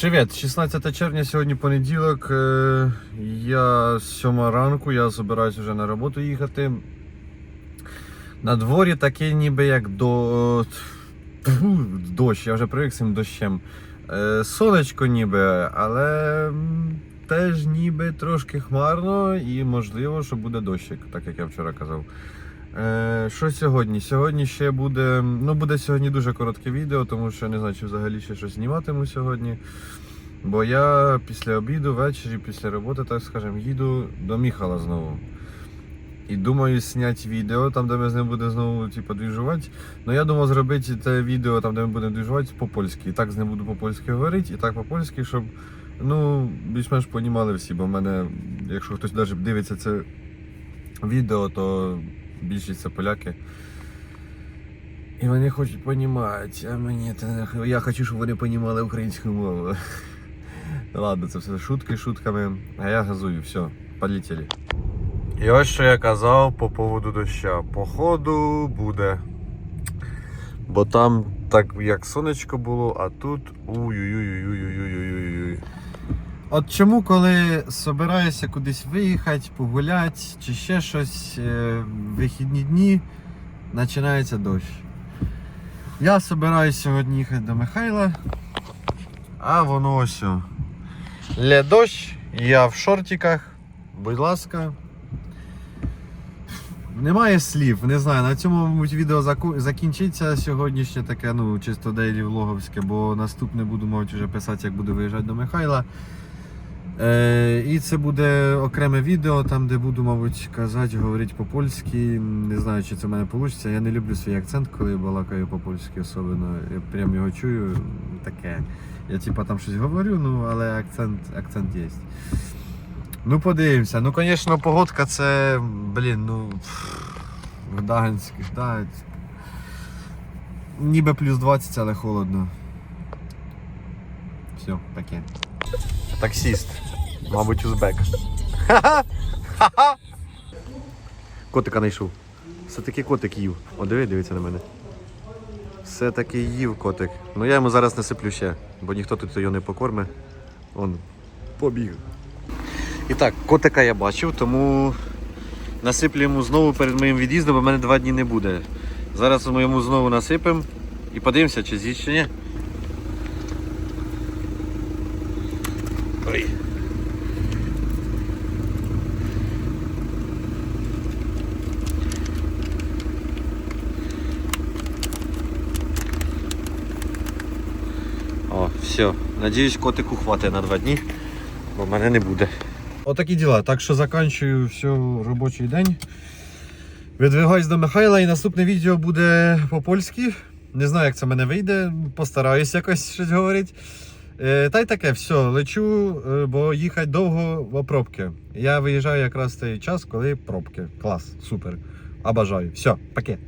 Привіт, 16 червня, сьогодні понеділок. е, Я з 7 ранку, я збираюся вже на роботу їхати. На дворі таке ніби як до... Дощ, я вже привик з цим дощем. Е, Сонечко ніби, але теж ніби трошки хмарно і можливо, що буде дощик, так як я вчора казав. Е, що сьогодні? Сьогодні ще буде. Ну, буде сьогодні дуже коротке відео, тому що не знаю, чи взагалі ще щось зніматиму сьогодні. Бо я після обіду, ввечері, після роботи, так скажемо, їду до Міхала знову. І думаю зняти відео, там, де ми з ним будемо знову типу, двіжувати. Ну я думав зробити те відео, там, де ми будемо двіжувати, по-польськи. І так з ним буду по-польськи говорити, і так по-польськи, щоб ну, більш-менш понімали всі. Бо в мене, якщо хтось навіть дивиться це відео, то більшість це поляки. І вони хочуть понімати, а мені це я хочу, щоб вони понімали українську мову. Ладно, це все шутки шутками, а я газую, все, полетіли. І ось що я казав по поводу доща. Походу буде. Бо там так як сонечко було, а тут уй-уй-уй-уй-уй-уй-уй-уй. От чому, коли собираєшся кудись виїхати, погуляти чи ще щось, е, вихідні дні, починається дощ. Я собираюсь сьогодні їхати до Михайла, а воно ось. Лє дощ, я в шортиках, будь ласка. Немає слів, не знаю. На цьому, мабуть, відео закінчиться сьогоднішнє таке, ну, чисто дейлі влоговське, бо наступне буду, мабуть, вже писати, як буду виїжджати до Михайла. Е, і це буде окреме відео, там, де буду, мабуть, казати, говорити по-польськи. Не знаю, чи це в мене вийде. Я не люблю свій акцент, коли балакаю по-польськи особливо. Я прям його чую. Таке. Я типа там щось говорю, ну, але акцент, акцент є. Ну, подивимося. Ну, звісно, погодка це, блін, ну. Гданськ, Гданськ. Ніби плюс 20, але холодно. Все, таке. Таксіст. Мабуть, узбек. Ха-ха! Ха-ха! Котика знайшов. Все-таки котик їв. О, диви, дивиться на мене. Все-таки їв котик. Ну я йому зараз насиплю ще, бо ніхто тут його не покорме. Он побіг. І так, котика я бачив, тому насиплю йому знову перед моїм від'їздом, бо в мене два дні не буде. Зараз ми йому знову насипемо і подивимося, чи з'їсть чи ні. Ой. О, все. Надіюсь, котику хватить на два дні, бо мене не буде. Отакі діла. Так що закінчую все робочий день. Видвигаюсь до Михайла і наступне відео буде по-польськи. Не знаю, як це мене вийде. Постараюсь якось щось говорити. Е, Та й таке, все, лечу, е, бо їхати довго в пробки. Я виїжджаю якраз в той час, коли пробки. Клас, супер. Обажаю. Все, пакет.